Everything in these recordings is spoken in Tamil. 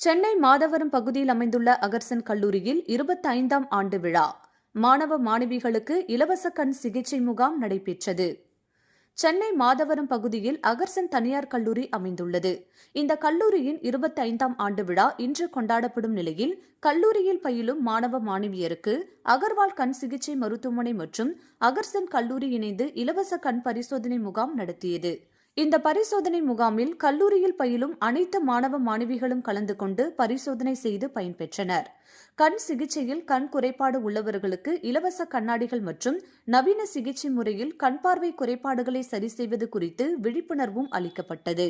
சென்னை மாதவரம் பகுதியில் அமைந்துள்ள அகர்சன் கல்லூரியில் இருபத்தைந்தாம் ஆண்டு விழா. மாணவ மாணவிகளுக்கு இலவச கண் சிகிச்சை முகாம் நடைபெற்றது. சென்னை மாதவரம் பகுதியில் அகர்சன் தனியார் கல்லூரி அமைந்துள்ளது. இந்த கல்லூரியின் இருபத்தைந்தாம் ஆண்டு விழா இன்று கொண்டாடப்படும் நிலையில் கல்லூரியில் பயிலும் மாணவ மாணவியருக்கு அகர்வால் கண் சிகிச்சை மருத்துவமனை மற்றும் அகர்சன் கல்லூரி இணைந்து இலவச கண் பரிசோதனை முகாம் நடத்தியது. இந்த பரிசோதனை முகாமில் கல்லூரியில் பயிலும் அனைத்து மாணவ மாணவிகளும் கலந்து கொண்டு பரிசோதனை செய்து பயன்பெற்றனர் கண் சிகிச்சையில் கண் குறைபாடு உள்ளவர்களுக்கு இலவச கண்ணாடிகள் மற்றும் நவீன சிகிச்சை முறையில் கண் பார்வை குறைபாடுகளை சரி செய்வது குறித்து விழிப்புணர்வும் அளிக்கப்பட்டது.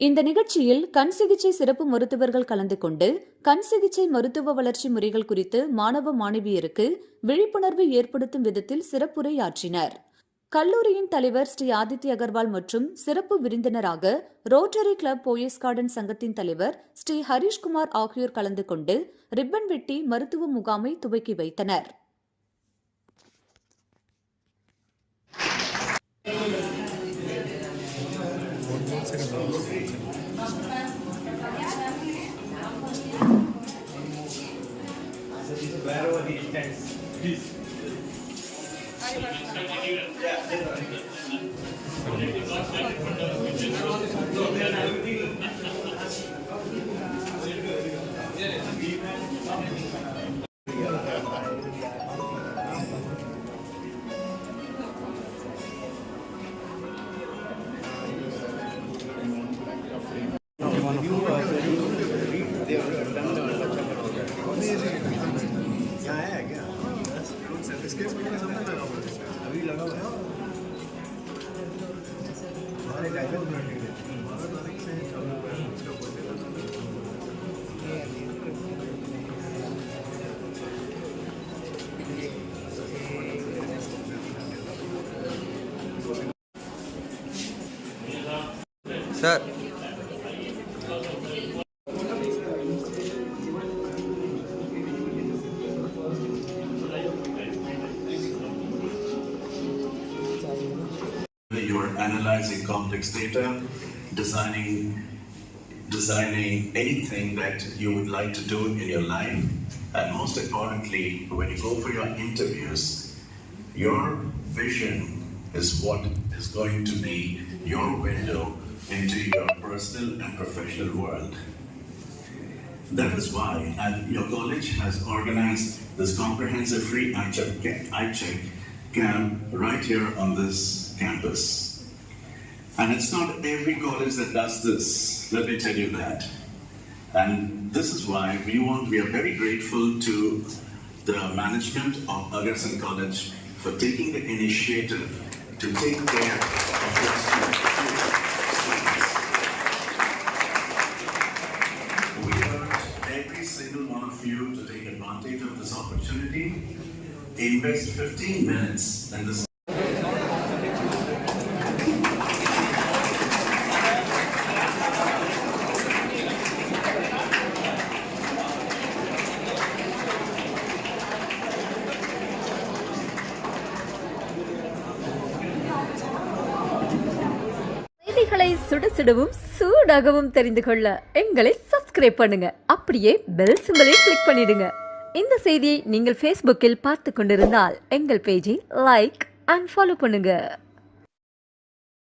இந்த நிகழ்ச்சியில் கண் சிகிச்சை சிறப்பு மருத்துவர்கள் கலந்து கொண்டு கண் சிகிச்சை மருத்துவ வளர்ச்சி முறைகள் குறித்து மாணவ மாணவியருக்கு விழிப்புணர்வு ஏற்படுத்தும் விதத்தில் சிறப்புரையாற்றினர். கல்லூரியின் தலைவர் ஸ்ரீ ஆதித்ய அகர்வால் மற்றும் சிறப்பு விருந்தினராக ரோட்டரி கிளப் போயஸ் கார்டன் சங்கத்தின் தலைவர் ஸ்ரீ ஹரிஷ்குமார் ஆகியோர் கலந்து கொண்டு ரிப்பன் வெட்டி மருத்துவ முகாமை துவக்கி வைத்தனர் Wherever he please. They were done लगा हुआ है अभी लगा हुआ है हमारे बनाने के तारीख से चालू उसका sir Analyzing complex data, designing designing anything that you would like to do in your life, and most importantly, when you go for your interviews, your vision is what is going to be your window into your personal and professional world. That is why your college has organized this comprehensive free eye check, eye check camp right here on this campus. And it's not every college that does this, let me tell you that. And this is why we want, we are very grateful to the management of Agarsan College for taking the initiative to take care of their students. We urge every single one of you to take advantage of this opportunity. Invest 15 minutes in this. செய்திகளை சுட சுடவும் சூடாகவும் தெரிந்து கொள்ள எங்களை சப்ஸ்கிரைப் பண்ணுங்க. அப்படியே பெல் சிம்பலை கிளிக் பண்ணிடுங்க. இந்த செய்தியை நீங்கள் ஃபேஸ்புக்கில் பார்த்து கொண்டிருந்தால் எங்கள் பேஜை லைக் அண்ட் ஃபாலோ பண்ணுங்க.